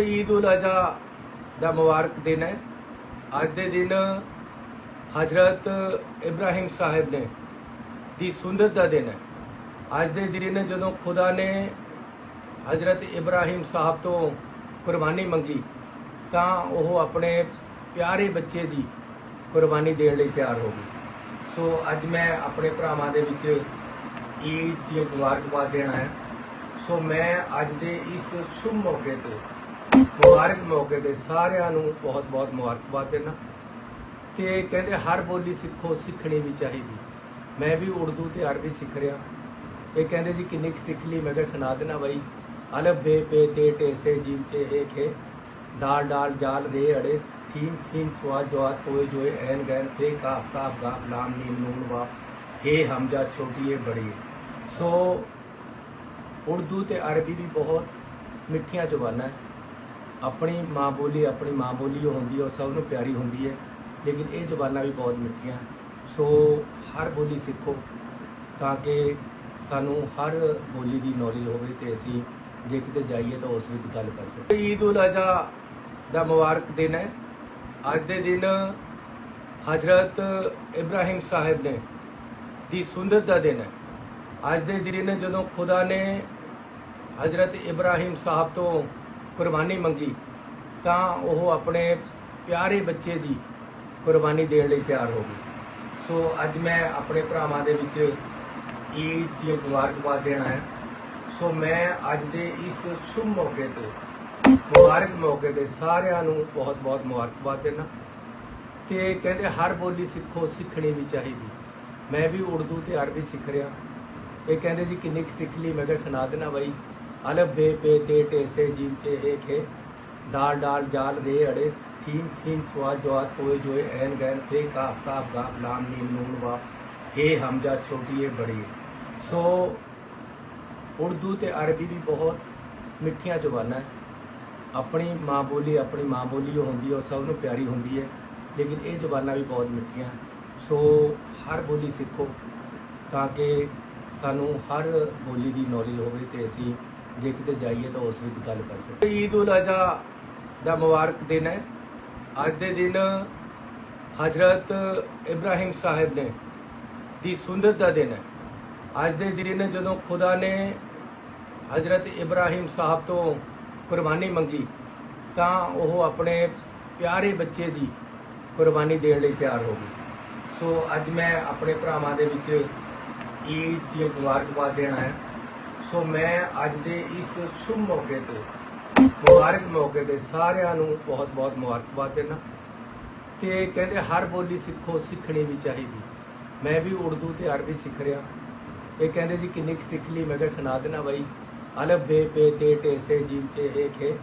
ਈਦ ਉਲ ਅਜ਼ਹਾ ਦਾ ਮੁਬਾਰਕ ਦਿਨ ਹੈ। ਅੱਜ ਦੇ ਦਿਨ ਹਜ਼ਰਤ ਇਬਰਾਹਿਮ ਸਾਹਿਬ ਨੇ ਦੀ ਸੁੰਦਤ ਦਾ ਦਿਨ ਹੈ। ਅੱਜ ਦੇ ਦਿਨ ਜਦੋਂ ਖੁਦਾ ਨੇ ਹਜ਼ਰਤ ਇਬਰਾਹਿਮ ਸਾਹਿਬ ਤੋਂ ਕੁਰਬਾਨੀ ਮੰਗੀ, ਤਾਂ ਉਹ ਆਪਣੇ ਪਿਆਰੇ ਬੱਚੇ ਦੀ ਕੁਰਬਾਨੀ ਦੇਣ ਲਈ ਤਿਆਰ ਹੋ ਗਈ ਸੋ ਅੱਜ ਮੈਂ ਆਪਣੇ ਭਰਾਵਾਂ ਦੇ ਵਿੱਚ ਈਦ ਦੀ ਮੁਬਾਰਕਬਾਦ ਦੇਣਾ ਹੈ। ਸੋ ਮੈਂ ਅੱਜ ਦੇ ਇਸ ਸ਼ੁਭ ਮੌਕੇ ਤੇ ਮੁਬਾਰਕ ਮੌਕੇ ਤੇ ਸਾਰਿਆਂ ਨੂੰ ਬਹੁਤ-ਬਹੁਤ ਮੁਬਾਰਕਬਾਦ ਦੇਣਾ। ਤੇ ਕਹਿੰਦੇ ਹਰ ਬੋਲੀ ਸਿੱਖੋ, ਸਿੱਖਣੀ ਵੀ ਚਾਹੀਦੀ। ਮੈਂ ਵੀ ਉਰਦੂ ਤੇ ਅਰਬੀ ਸਿੱਖ ਰਿਹਾ। ਇਹ ਕਹਿੰਦੇ ਜੀ ਕਿੰਨੀ ਕੁ ਸਿੱਖ ਲਈ? ਮੈਂ ਕਿਹਾ ਸੁਣਾ ਦੇਣਾ ਬਾਈ। ਅਲਫ ਬੇ ਪੇ ਤੇ ਟੇ ਸੇ ਜੀਮ ਚੇ ਹੇ ਖੇ। ਦਾਲ ਡਾਲ ਜਾਲ ਰੇ ਅੜੇ। ਸੀਨ ਸੀਨ ਸਵਾ ਜਵਾ ਤੋਏ ਜੋਏ ਐਨ ਗੈਨ। ਫੇ ਕਾਫ ਕਾਫ ਗਾਫ ਲਾਮ ਨੀਮ ਨੂਨ ਵਾ। ਹੇ ਹਮਜ਼ਾ ਛੋਟੀ ਹੈ ਬੜੀ ਸੋ ਉਰਦੂ ਤੇ ਅਰਬੀ ਵੀ ਬਹੁਤ ਮਿੱਠੀਆਂ ਜ਼ੁਬਾਨਾਂ ਹੈ। ਆਪਣੀ ਮਾਂ ਬੋਲੀ, ਆਪਣੀ ਮਾਂ ਬੋਲੀ ਜੋ ਹੁੰਦੀ ਹੈ ਉਹ ਸਭ ਨੂੰ ਪਿਆਰੀ ਹੁੰਦੀ ਹੈ। ਲੇਕਿਨ ਇਹ ਜ਼ਬਾਨਾਂ ਵੀ ਬਹੁਤ ਮਿੱਠੀਆਂ। ਸੋ ਹਰ ਬੋਲੀ ਸਿੱਖੋ ਤਾਂ ਕਿ ਸਾਨੂੰ ਹਰ ਬੋਲੀ ਦੀ ਨੌਲੇਜ ਹੋਵੇ ਤੇ ਅਸੀਂ ਜੇ ਕਿਤੇ ਜਾਈਏ ਤਾਂ ਉਸ ਵਿੱਚ ਗੱਲ ਕਰ ਸਕੀਏ। ਈਦ ਉਲ ਅਜ਼ਹਾ ਦਾ ਮੁਬਾਰਕ ਦਿਨ ਹੈ। ਅੱਜ ਦੇ ਦਿਨ ਹਜ਼ਰਤ ਇਬਰਾਹਿਮ ਸਾਹਿਬ ਨੇ ਦੀ ਸੁੰਦਤ ਦਾ ਦਿਨ ਹੈ। ਅੱਜ ਦੇ ਦਿਨ ਜਦੋਂ ਖੁਦਾ ਨੇ ਹਜ਼ਰਤ ਇਬਰਾਹਿਮ ਸਾਹਿਬ ਤੋਂ ਕੁਰਬਾਨੀ ਮੰਗੀ, ਤਾਂ ਉਹ ਆਪਣੇ ਪਿਆਰੇ ਬੱਚੇ ਦੀ ਕੁਰਬਾਨੀ ਦੇਣ ਲਈ ਤਿਆਰ ਹੋ ਗਈ। ਸੋ ਅੱਜ ਮੈਂ ਆਪਣੇ ਭਰਾਵਾਂ ਦੇ ਵਿੱਚ ਈਦ ਦੀ ਮੁਬਾਰਕਬਾਦ ਦੇਣਾ ਹੈ। ਸੋ ਮੈਂ ਅੱਜ ਦੇ ਇਸ ਸ਼ੁਭ ਮੌਕੇ ਤੇ, ਮੁਬਾਰਕ ਮੌਕੇ ਤੇ ਸਾਰਿਆਂ ਨੂੰ ਬਹੁਤ-ਬਹੁਤ ਮੁਬਾਰਕਬਾਦ ਦੇਣਾ। ਤੇ ਕਹਿੰਦੇ ਹਰ ਬੋਲੀ ਸਿੱਖੋ, ਸਿੱਖਣੀ ਵੀ ਚਾਹੀਦੀ। ਮੈਂ ਵੀ ਉਰਦੂ ਤੇ ਅਰਬੀ ਸਿੱਖ ਰਿਹਾ। ਇਹ ਕਹਿੰਦੇ ਜੀ ਕਿੰਨੀ ਕੁ ਸਿੱਖ ਲਈ? ਮੈਂ ਕਿਹਾ ਸੁਣਾ ਦੇਣਾ ਬਾਈ। ਅਲਫ ਬੇ ਪੇ ਤੇ ਟੇ ਸੇ ਜੀਮ ਚੇ ਏਕ ਹੈ ਦਾਲ ਡਾਲ ਜਾਲ ਰੇ ਅੜੇ ਸੀਨ ਸੀਨ ਸਵਾ ਜਵਾ ਤੋਏ ਜੋਏ ਐਨ ਗੈਨ ਫੇ ਕਾਫ ਕਾਫ ਗਾਫ ਲਾਮ ਨੀਮ ਨੂਨ ਵਾ। ਹੇ ਹਮਜ਼ਾ ਛੋਟੀ ਹੈ ਬੜੀ। ਸੋ ਉਰਦੂ ਤੇ ਅਰਬੀ ਵੀ ਬਹੁਤ ਮਿੱਠੀਆਂ ਜ਼ੁਬਾਨਾਂ ਹੈ। ਆਪਣੀ ਮਾਂ ਬੋਲੀ ਆਪਣੀ ਮਾਂ ਬੋਲੀ ਜੋ ਹੁੰਦੀ ਹੈ ਉਹ ਸਭ ਨੂੰ ਪਿਆਰੀ ਹੁੰਦੀ ਹੈ। ਲੇਕਿਨ ਇਹ ਜ਼ੁਬਾਨਾਂ ਵੀ ਬਹੁਤ ਮਿੱਠੀਆਂ। ਸੋ ਹਰ ਬੋਲੀ ਸਿੱਖੋ ਤਾਂ ਕਿ ਸਾਨੂੰ ਹਰ ਬੋਲੀ ਦੀ ਨੌਲੇਜ ਹੋਵੇ ਤੇ ਅਸੀਂ ਜੇ ਕਿਤੇ ਜਾਈਏ ਤਾਂ ਉਸ ਵਿੱਚ ਗੱਲ ਕਰ ਸਕਦੇ ਈਦ ਉਲ ਅਜ਼ਹਾ ਦਾ ਮੁਬਾਰਕ ਦਿਨ ਹੈ। ਅੱਜ ਦੇ ਦਿਨ ਹਜ਼ਰਤ ਇਬਰਾਹਿਮ ਸਾਹਿਬ ਨੇ ਦੀ ਸੁੰਦਤ ਦਾ ਦਿਨ ਹੈ। ਅੱਜ ਦੇ ਦਿਨ ਜਦੋਂ ਖੁਦਾ ਨੇ ਹਜ਼ਰਤ ਇਬਰਾਹਿਮ ਸਾਹਿਬ ਤੋਂ ਕੁਰਬਾਨੀ ਮੰਗੀ, ਤਾਂ ਉਹ ਆਪਣੇ ਪਿਆਰੇ ਬੱਚੇ ਦੀ ਕੁਰਬਾਨੀ ਦੇਣ ਲਈ ਤਿਆਰ ਹੋ ਗਈ ਸੋ ਅੱਜ ਮੈਂ ਆਪਣੇ ਭਰਾਵਾਂ ਦੇ ਵਿੱਚ ਈਦ ਦੀ ਮੁਬਾਰਕਬਾਦ ਦੇਣਾ ਹੈ। ਸੋ ਮੈਂ ਅੱਜ ਦੇ ਇਸ ਸ਼ੁਭ ਮੌਕੇ ਤੇ, ਮੁਬਾਰਕ ਮੌਕੇ ਤੇ ਸਾਰਿਆਂ ਨੂੰ ਬਹੁਤ-ਬਹੁਤ ਮੁਬਾਰਕਬਾਦ ਦੇਣਾ ਤੇ ਕਹਿੰਦੇ ਹਰ ਬੋਲੀ ਸਿੱਖੋ, ਸਿੱਖਣੀ ਵੀ ਚਾਹੀਦੀ। ਮੈਂ ਵੀ ਉਰਦੂ ਤੇ ਅਰਬੀ ਸਿੱਖ ਰਿਹਾ। ਇਹ ਕਹਿੰਦੇ ਜੀ ਕਿੰਨੀ ਕੁ ਸਿੱਖ ਲਈ? ਮੈਂ ਕਿਹਾ ਸੁਣਾ ਦੇਣਾ ਬਾਈ। ਅਲਬ ਬੇ ਪੇ ਤੇ ਟੇ ਸੇ ਜੀਮ ਚੇ ਹੇ ਖੇ।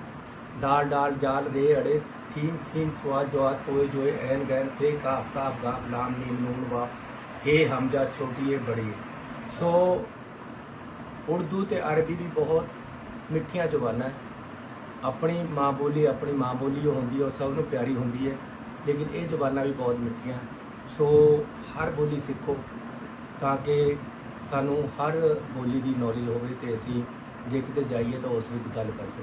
ਦਾਲ ਡਾਲ ਜਾਲ ਰੇ ਅੜੇ। ਸੀਨ ਸੀਨ ਸਵਾ ਜਵਾ ਤੋਏ ਜੋਏ। ਐਨ ਗੈਨ ਫੇ ਕਾ ਕਾਫ ਗਾਫ। ਲਾਮ ਨੀਮ ਨੂਨ ਵਾ। ਹੇ ਹਮਜ਼ਾ ਛੋਟੀ ਏ ਬੜੀ ਸੋ ਉਰਦੂ ਤੇ ਅਰਬੀ ਵੀ ਬਹੁਤ ਮਿੱਠੀਆਂ ਜ਼ੁਬਾਨਾਂ ਹੈ। ਆਪਣੀ ਮਾਂ ਬੋਲੀ, ਆਪਣੀ ਮਾਂ ਬੋਲੀ ਜੋ ਹੁੰਦੀ ਹੈ, ਉਹ ਸਭ ਨੂੰ ਪਿਆਰੀ ਹੁੰਦੀ ਹੈ, ਲੇਕਿਨ ਇਹ ਜ਼ੁਬਾਨਾਂ ਵੀ ਬਹੁਤ ਮਿੱਠੀਆਂ। ਸੋ ਹਰ ਬੋਲੀ ਸਿੱਖੋ ਤਾਂ ਕਿ ਸਾਨੂੰ ਹਰ ਬੋਲੀ ਦੀ ਨੌਲੇਜ ਹੋਵੇ ਤੇ ਅਸੀਂ ਜੇ ਕਿਤੇ ਜਾਈਏ ਤਾਂ ਉਸ ਵਿੱਚ ਗੱਲ ਕਰ ਸਕੀਏ।